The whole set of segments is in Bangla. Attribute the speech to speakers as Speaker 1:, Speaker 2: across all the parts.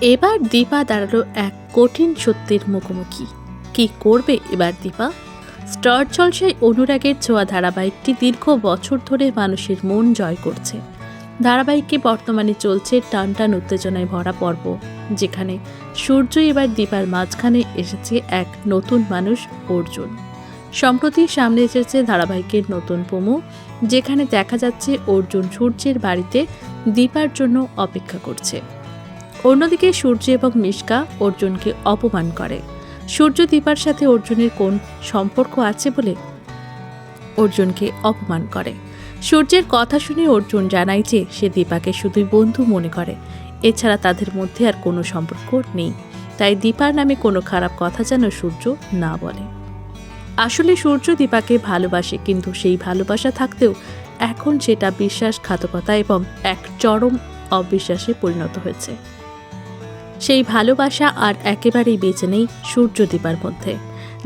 Speaker 1: এবার দীপা দাঁড়াল এক কঠিন সত্যের মুখোমুখি। কি করবে এবার দীপা? স্টার জলসায় অনুরাগের ছোঁয়া ধারাবাহিকটি দীর্ঘ বছর ধরে মানুষের মন জয় করছে। ধারাবাহিককে বর্তমানে চলছে টানটান উত্তেজনায় ভরা পর্ব, যেখানে সূর্য এবার দীপার মাঝখানে এসেছে এক নতুন মানুষ, অর্জুন। সম্প্রতি সামনে এসেছে ধারাবাহিকের নতুন প্রমো, যেখানে দেখা যাচ্ছে অর্জুন সূর্যের বাড়িতে দীপার জন্য অপেক্ষা করছে। অন্যদিকে সূর্য এবং মিশকা অর্জুনকে অপমান করে। সূর্য দীপার সাথে অর্জুনের কোন সম্পর্ক আছে বলে অর্জুনকে অপমান করে। সূর্যের কথা শুনে অর্জুন জানায় যে সে দীপাকে শুধুই বন্ধু মনে করে। এছাড়া তাদের মধ্যে আর কোনো সম্পর্ক নেই। তাই দীপার নামে কোনো খারাপ কথা যেন সূর্য না বলে। আসলে সূর্য দীপাকে ভালোবাসে, কিন্তু সেই ভালোবাসা থাকতেও এখন সেটা বিশ্বাসঘাতকতা এবং এক চরম অবিশ্বাসে পরিণত হয়েছে। সেই ভালোবাসা আর একেবারেই বেঁচে নেই সূর্য দীপার মধ্যে।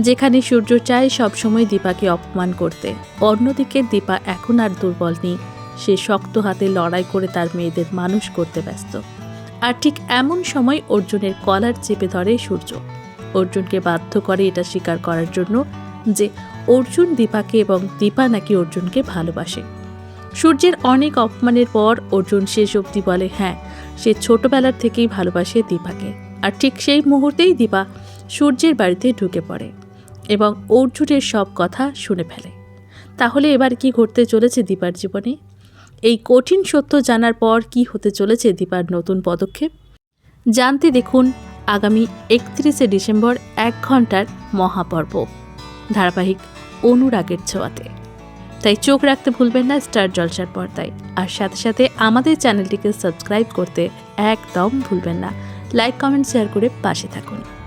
Speaker 1: যেখানে সূর্য চায় সবসময় দীপাকে অপমান করতে। অন্যদিকে দীপা এখন আর দুর্বল নেই। সে শক্ত হাতে লড়াই করে তার মেয়েদের মানুষ করতে ব্যস্ত। আর ঠিক এমন সময় অর্জুনের কলার চেপে ধরে সূর্য। অর্জুনকে বাধ্য করে এটা স্বীকার করার জন্য যে অর্জুন দীপাকে এবং দীপা নাকি অর্জুনকে ভালোবাসে। সূর্যের অনেক অপমানের পর অর্জুন শেষ অবধি বলে হ্যাঁ সে ছোটবেলার থেকেই ভালোবাসে দীপাকে। আর ঠিক সেই মুহূর্তেই দীপা সূর্যের বাড়িতে ঢুকে পড়ে এবং অর্জুনের সব কথা শুনে ফেলে। তাহলে এবার কি ঘটতে চলেছে দীপার জীবনে? এই কঠিন সত্য জানার পর কি হতে চলেছে দীপার নতুন পদক্ষেপ? জানতে দেখুন আগামী একত্রিশে ডিসেম্বর এক ঘণ্টার মহাপর্ব। ধারাবাহিক অনুরাগের ছোঁয়াতে। তাই চোখ রাখতে ভুলবেন না স্টার জলসার পর্দায়। আর সাথে সাথে আমাদের চ্যানেলটিকে সাবস্ক্রাইব করতে একদম ভুলবেন না। লাইক, কমেন্ট, শেয়ার করে পাশে থাকুন।